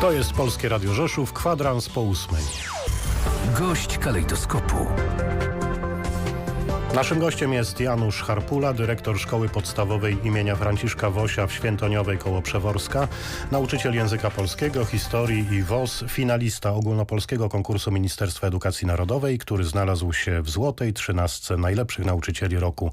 To jest Polskie Radio Rzeszów, kwadrans po ósmej. Gość kalejdoskopu. Naszym gościem jest Janusz Harpula, dyrektor Szkoły Podstawowej imienia Franciszka Wosia w Świętoniowej koło Przeworska, nauczyciel języka polskiego, historii i WOS, finalista ogólnopolskiego konkursu Ministerstwa Edukacji Narodowej, który znalazł się w złotej trzynastce najlepszych nauczycieli roku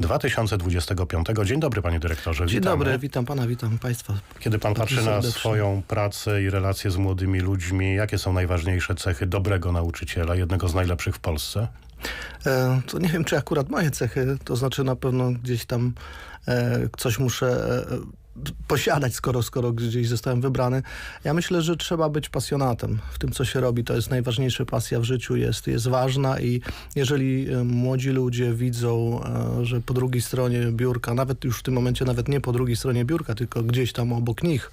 2025. Dzień dobry panie dyrektorze. Dzień witamy. dobry, witam pana, witam państwa. Kiedy pan patrzy na swoją pracę i relacje z młodymi ludźmi, jakie są najważniejsze cechy dobrego nauczyciela, jednego z najlepszych w Polsce? E, to nie wiem, czy akurat moje cechy, to znaczy na pewno gdzieś tam e, coś muszę e, posiadać, skoro, skoro gdzieś zostałem wybrany. Ja myślę, że trzeba być pasjonatem w tym, co się robi. To jest najważniejsza pasja w życiu, jest, jest ważna i jeżeli młodzi ludzie widzą, że po drugiej stronie biurka, nawet już w tym momencie, nawet nie po drugiej stronie biurka, tylko gdzieś tam obok nich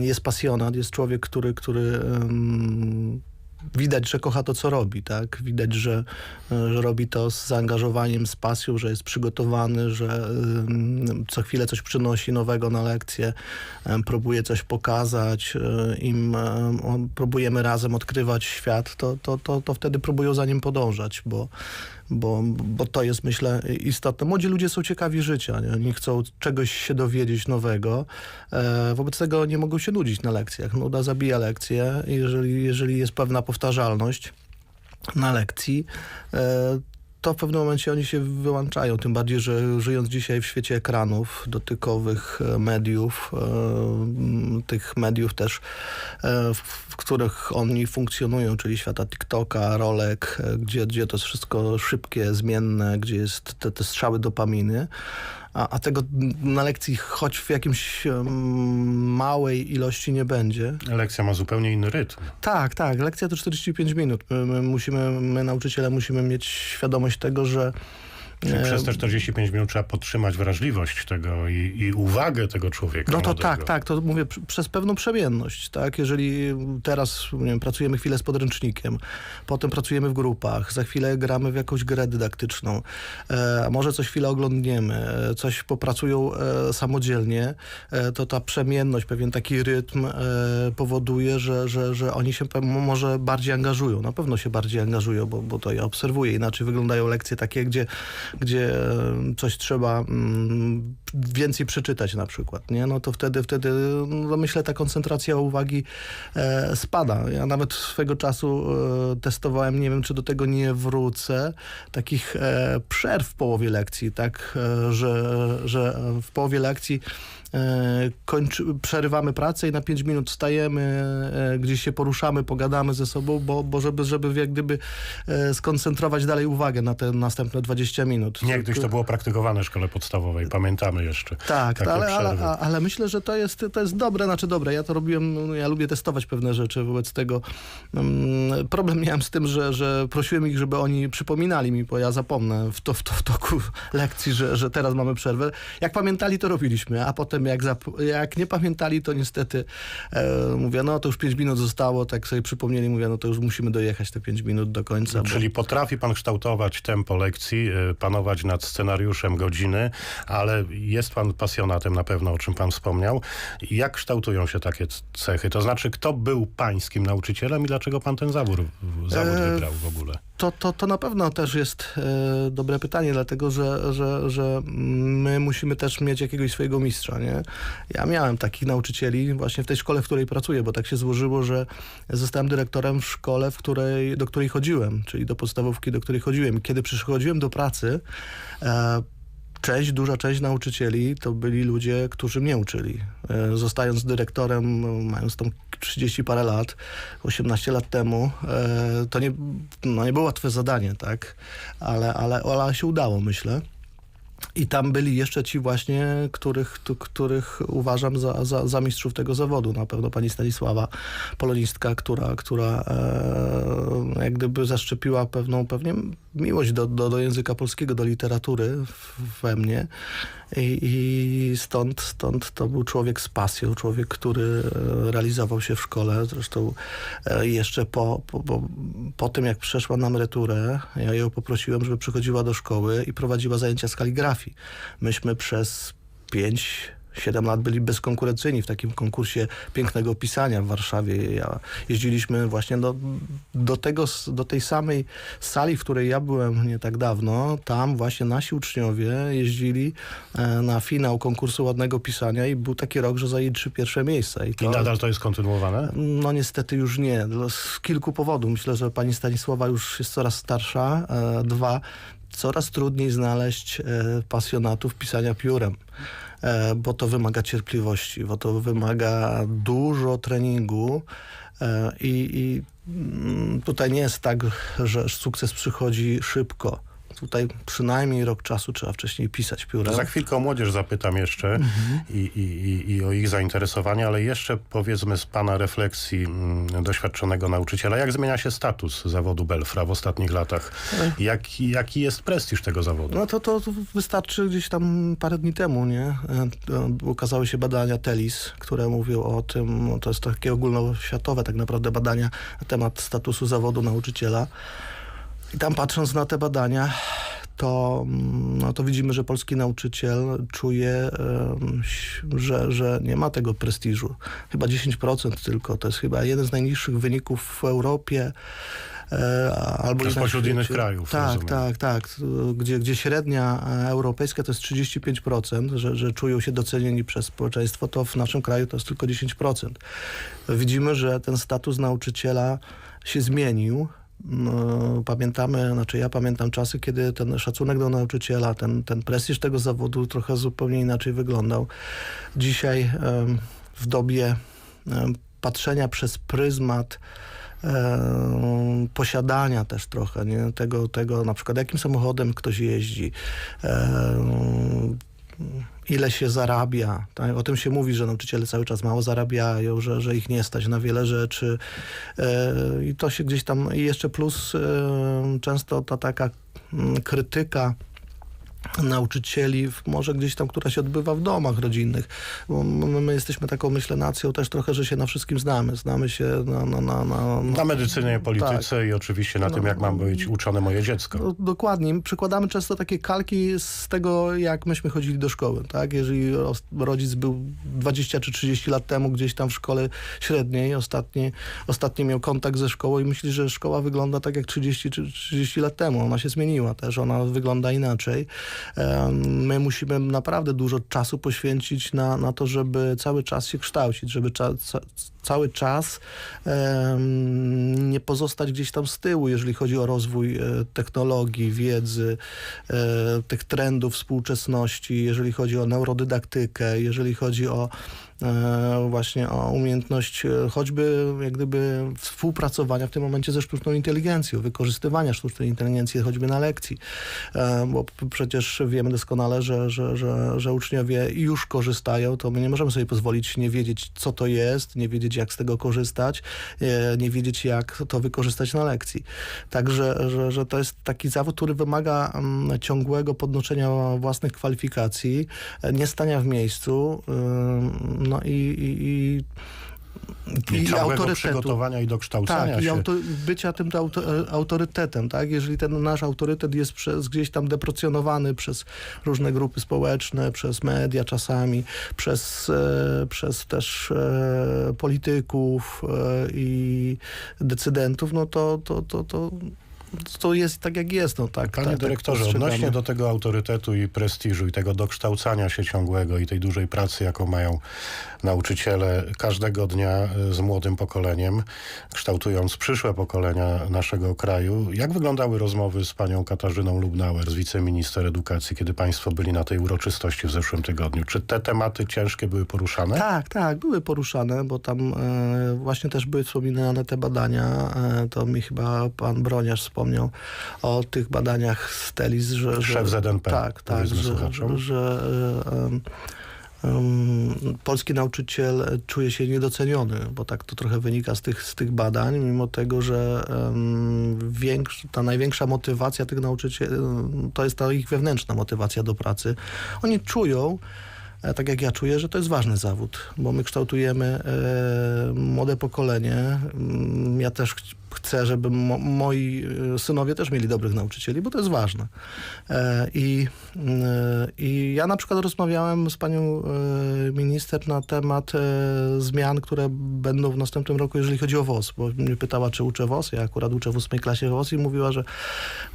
jest pasjonat, jest człowiek, który, który widać, że kocha to, co robi, tak? Widać, że, e, że robi to z zaangażowaniem, z pasją, że jest przygotowany, że ym, co chwilę coś przynosi nowego na lekcję, em, próbuje coś pokazać, e, im próbujemy razem odkrywać świat, to, to, to, to wtedy próbują za nim podążać, bo bo, bo to jest, myślę, istotne. Młodzi ludzie są ciekawi życia, nie? oni chcą czegoś się dowiedzieć nowego, e, wobec tego nie mogą się nudzić na lekcjach. Nuda zabija lekcje, jeżeli, jeżeli jest pewna powtarzalność na lekcji, e, to w pewnym momencie oni się wyłączają, tym bardziej, że żyjąc dzisiaj w świecie ekranów, dotykowych e, mediów, e, tych mediów też, e, w, których oni funkcjonują, czyli świata TikToka, rolek, gdzie, gdzie to jest wszystko szybkie, zmienne, gdzie jest te, te strzały dopaminy, a, a tego na lekcji choć w jakimś małej ilości nie będzie, Lekcja ma zupełnie inny rytm. tak, tak. Lekcja to 45 minut. My, my musimy, my nauczyciele musimy mieć świadomość tego, że Czyli e, przez te 45 minut trzeba podtrzymać wrażliwość tego i, i uwagę tego człowieka. No to młodego. tak, tak, to mówię pr- przez pewną przemienność, tak? Jeżeli teraz nie wiem, pracujemy chwilę z podręcznikiem, potem pracujemy w grupach, za chwilę gramy w jakąś grę dydaktyczną, e, może coś chwilę oglądniemy, e, coś popracują e, samodzielnie, e, to ta przemienność, pewien taki rytm e, powoduje, że, że, że oni się może bardziej angażują, na pewno się bardziej angażują, bo, bo to ja obserwuję, inaczej wyglądają lekcje takie, gdzie, gdzie e, coś trzeba mm, więcej przeczytać na przykład, nie? No to wtedy, wtedy no myślę, ta koncentracja uwagi e, spada. Ja nawet swego czasu e, testowałem, nie wiem, czy do tego nie wrócę, takich e, przerw w połowie lekcji, tak, że, że w połowie lekcji kończy, przerywamy pracę i na 5 minut wstajemy, e, gdzieś się poruszamy, pogadamy ze sobą, bo, bo żeby, żeby jak gdyby e, skoncentrować dalej uwagę na te następne 20 minut. Niegdyś to było praktykowane w szkole podstawowej, pamiętamy jeszcze. Tak, ale, ale, ale myślę, że to jest, to jest dobre, znaczy dobre. Ja to robiłem, no, ja lubię testować pewne rzeczy, wobec tego mm, problem miałem z tym, że, że prosiłem ich, żeby oni przypominali mi, bo ja zapomnę w, to, w, to, w toku lekcji, że, że teraz mamy przerwę. Jak pamiętali, to robiliśmy, a potem jak, zap- jak nie pamiętali, to niestety e, mówię, no to już 5 minut zostało, tak sobie przypomnieli, mówię, no to już musimy dojechać te 5 minut do końca. bo- Czyli potrafi pan kształtować tempo lekcji, y, panować nad scenariuszem godziny, ale jest pan pasjonatem na pewno, o czym pan wspomniał. Jak kształtują się takie cechy? To znaczy, kto był pańskim nauczycielem i dlaczego pan ten zawód, w- zawód E, wybrał w ogóle? To, to, to na pewno też jest e, dobre pytanie, dlatego że, że, że my musimy też mieć jakiegoś swojego mistrza, nie? Ja miałem takich nauczycieli właśnie w tej szkole, w której pracuję, bo tak się złożyło, że zostałem dyrektorem w szkole, w której, do której chodziłem, czyli do podstawówki, do której chodziłem. Kiedy przychodziłem do pracy, e, Część, duża część nauczycieli to byli ludzie, którzy mnie uczyli. E, Zostając dyrektorem, no, mając tam 30 parę lat, 18 lat temu, e, to nie, no nie było łatwe zadanie, tak? Ale, ale, ale się udało, myślę. I tam byli jeszcze ci właśnie, których, tu- których uważam za, za, za mistrzów tego zawodu. Na pewno pani Stanisława, polonistka, która, która e, jak gdyby zaszczepiła pewną pewnie miłość do, do, do języka polskiego, do literatury we mnie. I, I stąd, stąd to był człowiek z pasją, człowiek, który e, realizował się w szkole. Zresztą e, jeszcze po, po, po, po tym, jak przeszła na emeryturę, ja ją poprosiłem, żeby przychodziła do szkoły i prowadziła zajęcia z kaligrafii. Myśmy przez pięć 7 lat byli bezkonkurencyjni w takim konkursie pięknego pisania w Warszawie. Ja, jeździliśmy właśnie do, do, tego, do tej samej sali, w której ja byłem nie tak dawno. Tam właśnie nasi uczniowie jeździli e, na finał konkursu ładnego pisania i był taki rok, że zajęli trzy pierwsze miejsca. I, I to, nadal to jest kontynuowane? no niestety już nie. No, Z kilku powodów. Myślę, że pani Stanisława już jest coraz starsza. E, dwa, coraz trudniej znaleźć e, pasjonatów pisania piórem. E, bo to wymaga cierpliwości, bo to wymaga dużo treningu e, i, i mm, tutaj nie jest tak, że sukces przychodzi szybko. Tutaj przynajmniej rok czasu trzeba wcześniej pisać piórem. Za chwilkę o młodzież zapytam jeszcze Mhm. i, i, i, o ich zainteresowanie, ale jeszcze powiedzmy z Pana refleksji mm, doświadczonego nauczyciela, jak zmienia się status zawodu Belfra w ostatnich latach? Jaki, jaki jest prestiż tego zawodu? No to, to wystarczy gdzieś tam parę dni temu, nie? E, e, Ukazały się badania TELIS, które mówią o tym, no to jest takie ogólnoświatowe tak naprawdę badania na temat statusu zawodu nauczyciela. I tam patrząc na te badania, to, mm, no to widzimy, że polski nauczyciel czuje, że, że nie ma tego prestiżu. Chyba 10% tylko. To jest chyba jeden z najniższych wyników w Europie. e, Albo To jest i na pośród świecie. innych krajów, Tak, rozumiem. tak, tak. Gdzie, gdzie średnia e, europejska to jest 35%, że, że czują się docenieni przez społeczeństwo, to w naszym kraju to jest tylko 10%. Widzimy, że ten status nauczyciela się zmienił. No, Pamiętamy, znaczy ja pamiętam czasy, kiedy ten szacunek do nauczyciela, ten, ten prestiż tego zawodu trochę zupełnie inaczej wyglądał. Dzisiaj w dobie patrzenia przez pryzmat posiadania też trochę, nie? Tego, tego na przykład jakim samochodem ktoś jeździ, ile się zarabia. Tak? O tym się mówi, że nauczyciele cały czas mało zarabiają, że, że ich nie stać na wiele rzeczy. E, I to się gdzieś tam... I jeszcze plus e, często ta taka mm, krytyka nauczycieli, może gdzieś tam, która się odbywa w domach rodzinnych. My, my jesteśmy taką, myślę, nacją też trochę, że się na wszystkim znamy. Znamy się na... na, na, na, Na medycynie, polityce i oczywiście na No, tym, jak ma no. być uczone moje dziecko. No, dokładnie. Przykładamy często takie kalki z tego, jak myśmy chodzili do szkoły. Tak? Jeżeli rodzic był 20 czy 30 lat temu gdzieś tam w szkole średniej, ostatni, ostatni miał kontakt ze szkołą i myśli, że szkoła wygląda tak jak 30 czy 30 lat temu. Ona się zmieniła też, ona wygląda inaczej. My musimy naprawdę dużo czasu poświęcić na, na to, żeby cały czas się kształcić, żeby cza, ca, cały czas nie pozostać gdzieś tam z tyłu, jeżeli chodzi o rozwój e, technologii, wiedzy, e, tych trendów współczesności, jeżeli chodzi o neurodydaktykę, jeżeli chodzi o właśnie o umiejętność e, choćby jak gdyby współpracowania w tym momencie ze sztuczną inteligencją, wykorzystywania sztucznej inteligencji choćby na lekcji, E, bo przecież wiemy doskonale, że, że, że, że uczniowie już korzystają, to my nie możemy sobie pozwolić nie wiedzieć, co to jest, nie wiedzieć, jak z tego korzystać, e, nie wiedzieć, jak to wykorzystać na lekcji. Także, że, że to jest taki zawód, który wymaga mm, ciągłego podnoszenia własnych kwalifikacji, e, nie stania w miejscu, no i, i, i I, ciągłego autorytetu. przygotowania i dokształcania Tak, i się. auto, bycia tym auto, autorytetem, tak? Jeżeli ten nasz autorytet jest przez, gdzieś tam deprecjonowany przez różne grupy społeczne, przez media czasami, przez, e, przez też e, polityków e, i decydentów, no to, to, to, to, to jest tak jak jest. No, tak, Panie tak, tak dyrektorze, postrzegamy. odnośnie do tego autorytetu i prestiżu i tego dokształcania się ciągłego i tej dużej pracy, jaką mają nauczyciele każdego dnia e, z młodym pokoleniem, kształtując przyszłe pokolenia naszego kraju, jak wyglądały rozmowy z panią Katarzyną Lubnauer, z wiceminister edukacji, kiedy państwo byli na tej uroczystości w zeszłym tygodniu? Czy te tematy ciężkie były poruszane? Tak, tak, były poruszane, bo tam e, właśnie też były wspominane te badania. E, to mi chyba pan Broniarz wspomniał o tych badaniach z TELIS, że... że Szef ZNP, Tak, tak, że, że e, em, em, polski nauczyciel czuje się niedoceniony, bo tak to trochę wynika z tych, z tych badań, mimo tego, że em, większ, ta największa motywacja tych nauczycieli to jest ta ich wewnętrzna motywacja do pracy. Oni czują, e, tak jak ja czuję, że to jest ważny zawód, bo my kształtujemy e, młode pokolenie. Ja też chcę żeby mo, moi e, synowie też mieli dobrych nauczycieli, bo to jest ważne. E, I, e, I ja na przykład rozmawiałem z panią e, minister na temat zmian, które będą w następnym roku, jeżeli chodzi o WOS, bo mnie pytała, czy uczę WOS. Ja akurat uczę w ósmej klasie WOS i mówiła, że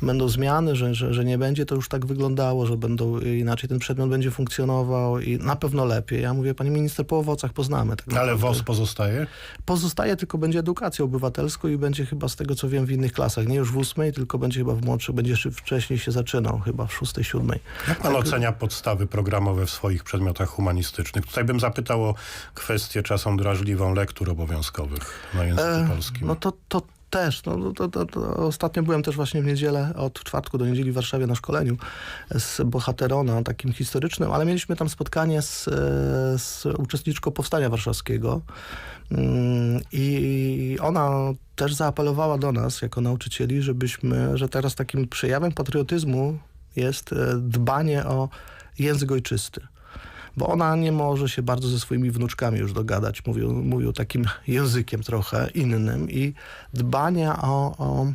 będą zmiany, że, że, że nie będzie to już tak wyglądało, że będą inaczej ten przedmiot będzie funkcjonował i na pewno lepiej. Ja mówię, pani minister, po owocach poznamy. Tak Ale. WOS pozostaje? Pozostaje tylko będzie edukacją obywatelską i będzie chyba z tego co wiem w innych klasach. Nie już w ósmej, tylko będzie chyba w młodszych, będzie jeszcze wcześniej się zaczynał, chyba w szóstej, siódmej. Jak pan ocenia podstawy programowe w swoich przedmiotach humanistycznych? Tutaj bym zapytał o kwestię czasem drażliwą lektur obowiązkowych na języku E, polskim. No to, to też. No, to, to, to, ostatnio byłem też właśnie w niedzielę, od czwartku do niedzieli w Warszawie na szkoleniu z Bohaterona, takim historycznym, ale mieliśmy tam spotkanie z, z uczestniczką Powstania Warszawskiego Mm, i ona też zaapelowała do nas, jako nauczycieli, żebyśmy, że teraz takim przejawem patriotyzmu jest e, dbanie o język ojczysty bo ona nie może się bardzo ze swoimi wnuczkami już dogadać. Mówią, takim językiem trochę innym i dbanie o, o,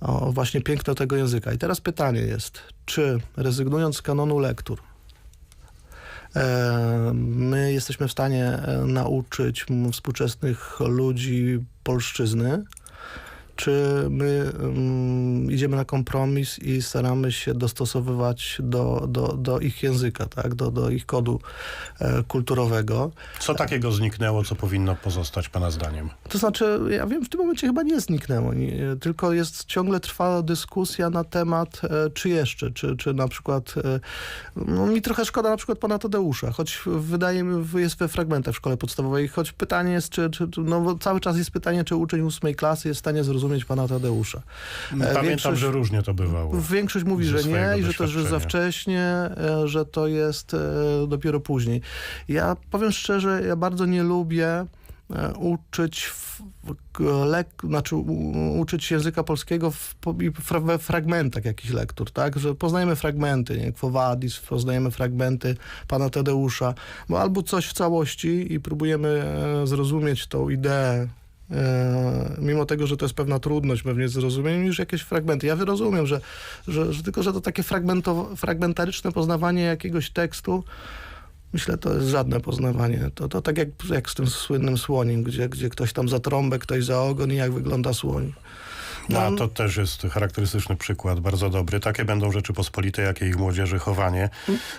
o właśnie piękno tego języka. I teraz pytanie jest, czy rezygnując z kanonu lektur, e, my jesteśmy w stanie e, nauczyć współczesnych ludzi polszczyzny, czy my mm, idziemy na kompromis i staramy się dostosowywać do, do, do ich języka, tak? do, do ich kodu e, kulturowego. Co takiego zniknęło, co powinno pozostać pana zdaniem? To znaczy, ja wiem, w tym momencie chyba nie zniknęło, nie, tylko jest ciągle trwa dyskusja na temat, e, czy jeszcze, czy, czy na przykład, e, no mi trochę szkoda na przykład pana Tadeusza, choć wydaje mi, jest we fragmentach w szkole podstawowej, choć pytanie jest, czy, czy no cały czas jest pytanie, czy uczeń ósmej klasy jest w stanie zrozumieć pana Tadeusza. E, Pamiętam, większość- że różnie to bywało. Większość mówi, że nie i że to że za wcześnie, e, że to jest e, dopiero później. Ja powiem szczerze, ja bardzo nie lubię uczyć w, lek, znaczy uczyć języka polskiego w, we fragmentach jakichś lektur, tak? Że poznajemy fragmenty, nie? Quo Vadis, poznajemy fragmenty pana Tadeusza, bo albo coś w całości i próbujemy zrozumieć tą ideę mimo tego, że to jest pewna trudność pewnie zrozumienia, niż jakieś fragmenty. Ja rozumiem, że, że, że tylko, że to takie fragmentaryczne poznawanie jakiegoś tekstu, myślę, to jest żadne poznawanie. To, to tak jak, jak z tym słynnym słoniem, gdzie, gdzie ktoś tam za trąbę, ktoś za ogon i jak wygląda słoń. No, a to też jest charakterystyczny przykład, bardzo dobry. Takie będą Rzeczypospolite, jakie ich młodzieży chowanie.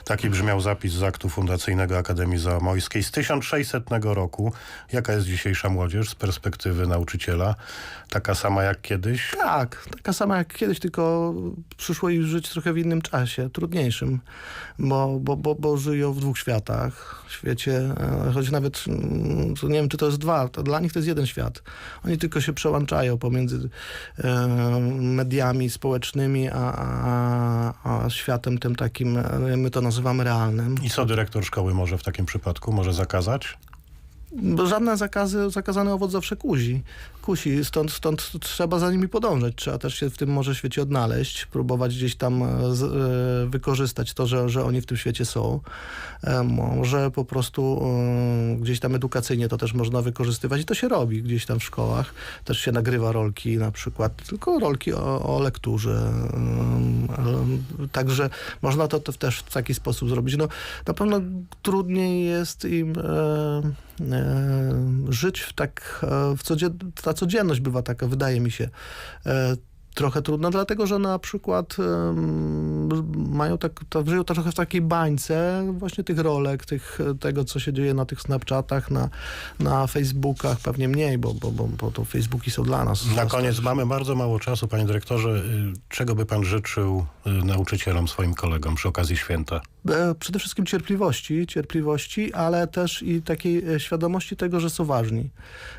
Taki brzmiał zapis z aktu fundacyjnego Akademii Zamojskiej z 1600 roku. Jaka jest dzisiejsza młodzież z perspektywy nauczyciela? Taka sama jak kiedyś? Tak, taka sama jak kiedyś, tylko przyszło jej żyć trochę w innym czasie, trudniejszym, bo, bo, bo, bo żyją w dwóch światach. Świecie, e, choć nawet, mm, nie wiem, czy to jest dwa, to dla nich to jest jeden świat. Oni tylko się przełączają pomiędzy mediami społecznymi, a, a, a światem tym takim, my to nazywamy realnym. I co dyrektor szkoły może w takim przypadku? Może zakazać? Żadne zakazy, zakazany owoc zawsze kusi. kusi stąd, stąd trzeba za nimi podążać. Trzeba też się w tym może świecie odnaleźć, próbować gdzieś tam e, z, e, wykorzystać to, że, że oni w tym świecie są. E, Może po prostu e, gdzieś tam edukacyjnie to też można wykorzystywać i to się robi gdzieś tam w szkołach. Też się nagrywa rolki na przykład, tylko rolki o, o lekturze. Ale Także można to, to też w taki sposób zrobić. No, na pewno trudniej jest im żyć w tak, e, w codzien, ta codzienność bywa taka, wydaje mi się, e, trochę trudna, dlatego że na przykład mają tak, to, żyją trochę w takiej bańce właśnie tych rolek, tych, tego, co się dzieje na tych Snapchatach, na, na Facebookach, pewnie mniej, bo, bo, bo, bo to Facebooki są dla nas. Na koniec mamy bardzo mało czasu, panie dyrektorze. Y, Czego by pan życzył y, nauczycielom, swoim kolegom przy okazji święta? E, Przede wszystkim cierpliwości, cierpliwości, ale też i takiej e, świadomości tego, że są ważni,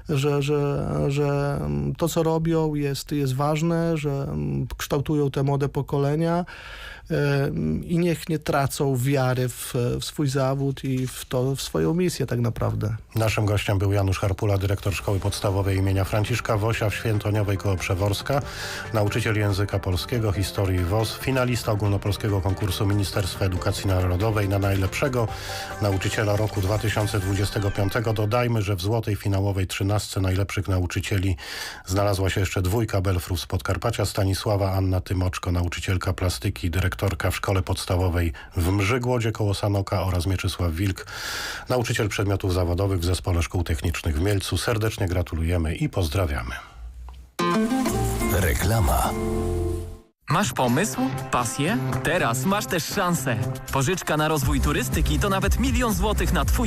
że, że, że mm, to, co robią jest, jest ważne, że mm, kształtują te młode pokolenia, i niech nie tracą wiary w, w swój zawód i w to, w swoją misję tak naprawdę. Naszym gościem był Janusz Harpula, dyrektor Szkoły Podstawowej imienia Franciszka Wosia w Świętoniowej koło Przeworska, nauczyciel języka polskiego, historii WOS, finalista ogólnopolskiego konkursu Ministerstwa Edukacji Narodowej na najlepszego nauczyciela roku 2025. Dodajmy, że w złotej finałowej trzynastce najlepszych nauczycieli znalazła się jeszcze dwójka Belfrów z Podkarpacia, Stanisława Anna Tymoczko, nauczycielka plastyki, dyrektorka w Szkole Podstawowej w Mrzygłodzie koło Sanoka oraz Mieczysław Wilk, nauczyciel przedmiotów zawodowych w Zespole Szkół Technicznych w Mielcu. Serdecznie gratulujemy i pozdrawiamy. Reklama. Masz pomysł? Pasję? Teraz masz też szansę. Pożyczka na rozwój turystyki to nawet milion złotych na Twój